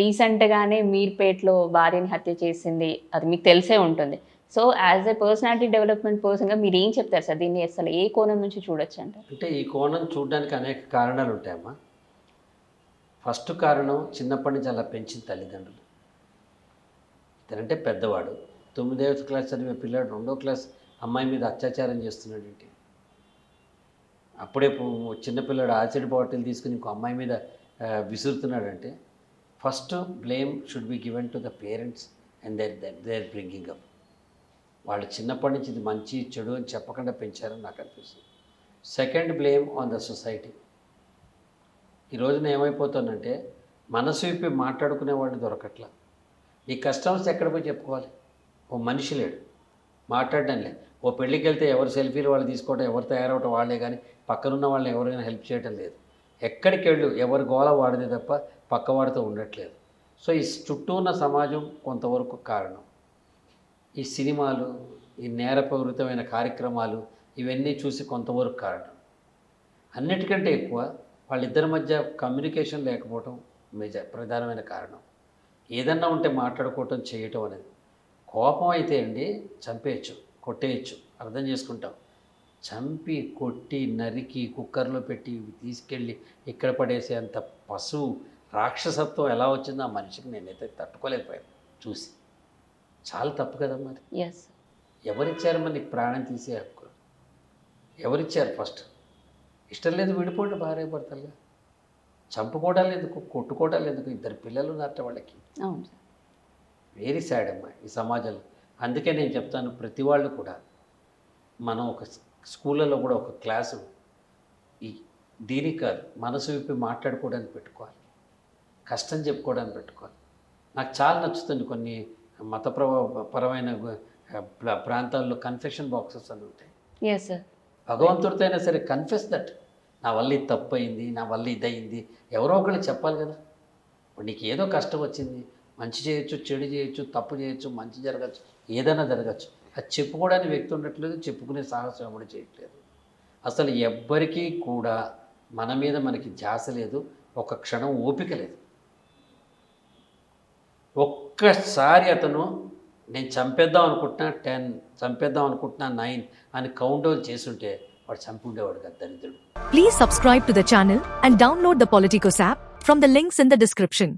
రీసెంట్గానే మీర్పేట్లో భార్యని హత్య చేసింది. అది మీకు తెలిసే ఉంటుంది. So as a personality development పర్సన్గా మీరు ఏం చెప్తారు సార్? దీన్ని అసలు ఏ కోణం నుంచి చూడొచ్చు అంటే అంటే ఈ కోణం చూడడానికి అనేక కారణాలు ఉంటాయమ్మా. ఫస్ట్ కారణం చిన్నప్పటి నుంచి అలా పెంచిన తల్లిదండ్రులు. ఇతనంటే పెద్దవాడు. తొమ్మిదవ క్లాస్ చదివే పిల్లాడు రెండో క్లాస్ అమ్మాయి మీద అత్యాచారం చేస్తున్నాడు ఏంటి? అప్పుడే చిన్నపిల్లాడు ఆసిడ్ బాటిల్ తీసుకుని ఇంకో అమ్మాయి మీద విసురుతున్నాడంటే first blame should be given to the parents and their their bringing up. వాళ్ళు చిన్నప్పటి నుంచి ఇది మంచి చెడు అని చెప్పకుండా పెంచారని నాకు అనిపిస్తుంది. Second blame on the society. ఈ రోజున ఏమైపోతుందంటే మనసు విప్పి మాట్లాడుకునే వాళ్ళు దొరకట్లా. నీ కస్టమర్స్ ఎక్కడ పోయి చెప్పుకోవాలి? ఓ మనిషి లేడు. మాట్లాడడం లేదు. ఓ పెళ్ళికి వెళ్తే ఎవరు సెల్ఫీలు వాళ్ళు తీసుకోవడం ఎవరు తయారవటం వాళ్ళే కానీ పక్కనున్న వాళ్ళని ఎవరైనా హెల్ప్ చేయటం లేదు. ఎక్కడికి వెళ్ళు ఎవరి గోల వాడితే తప్ప పక్కవాడితో ఉండట్లేదు. సో ఈ చుట్టూ ఉన్న సమాజం కొంతవరకు కారణం. ఈ సినిమాలు ఈ నేరపూరితమైన కార్యక్రమాలు ఇవన్నీ చూసి కొంతవరకు కారణం. అన్నిటికంటే ఎక్కువ వాళ్ళిద్దరి మధ్య కమ్యూనికేషన్ లేకపోవటం మేజ ప్రధానమైన కారణం. ఏదన్నా ఉంటే మాట్లాడుకోవటం చేయటం అనేది. కోపం అయితే అండి చంపేయచ్చు కొట్టేయచ్చు అర్థం చేసుకుంటాం. చంపి కొట్టి నరికి కుక్కర్లో పెట్టి తీసుకెళ్ళి ఇక్కడ పడేసే అంత పశువు రాక్షసత్వం ఎలా వచ్చిందో ఆ మనిషికి నేనైతే తట్టుకోలేకపోయాను. చూసి. చాలా తప్పు కదా మరి? ఎస్ ఎవరిచ్చారు మరి నీకు ప్రాణం తీసే హక్కు? ఎవరిచ్చారు ఫస్ట్? ఇష్టం లేదు విడిపోండి భార్య భర్తలుగా. చంపుకోవడాలు ఎందుకు? కొట్టుకోవడాలు ఎందుకు? ఇద్దరు పిల్లలు ఉన్నారట వాళ్ళకి. వెరీ సాడ్ అమ్మా ఈ సమాజంలో. అందుకే నేను చెప్తాను ప్రతి వాళ్ళు కూడా మనం ఒక స్కూళ్ళలో కూడా ఒక క్లాసు ఈ దీనికి కాదు మనసు విప్పి మాట్లాడుకోవడానికి పెట్టుకోవాలి. కష్టం చెప్పుకోవడానికి పెట్టుకోవాలి. నాకు చాలా నచ్చుతుంది కొన్ని మతప్రవ పరమైన ప్రాంతాల్లో కన్ఫెషన్ బాక్సెస్ అని ఉంటాయి. ఎస్ సార్ భగవంతుడితో అయినా సరే కన్ఫెస్ దట్ నా వల్ల ఇది తప్పు అయింది నా వల్ల ఇది అయింది ఎవరో ఒకళ్ళు చెప్పాలి కదా. ఇప్పుడు నీకు ఏదో కష్టం వచ్చింది మంచి చేయొచ్చు చెడు చేయొచ్చు తప్పు చేయొచ్చు మంచి జరగచ్చు ఏదైనా జరగచ్చు. అది చెప్పుకోవడానికి వ్యక్తి ఉండట్లేదు చెప్పుకునే సాహసం ఎవడు చేయట్లేదు. అసలు ఎవ్వరికీ కూడా మన మీద మనకి ధ్యాస లేదు ఒక క్షణం ఓపిక లేదు. ఒక్కసారి అతను నేను చంపేద్దాం అనుకుంటున్నా టెన్ చంపేద్దాం అనుకుంటున్నా నైన్ అని కౌంట్ డౌన్ చేస్తుంటే వాడు చంపి ఉండేవాడు కదా దరిద్రుడు. Please subscribe to the channel and download the Politicos app from the links in the description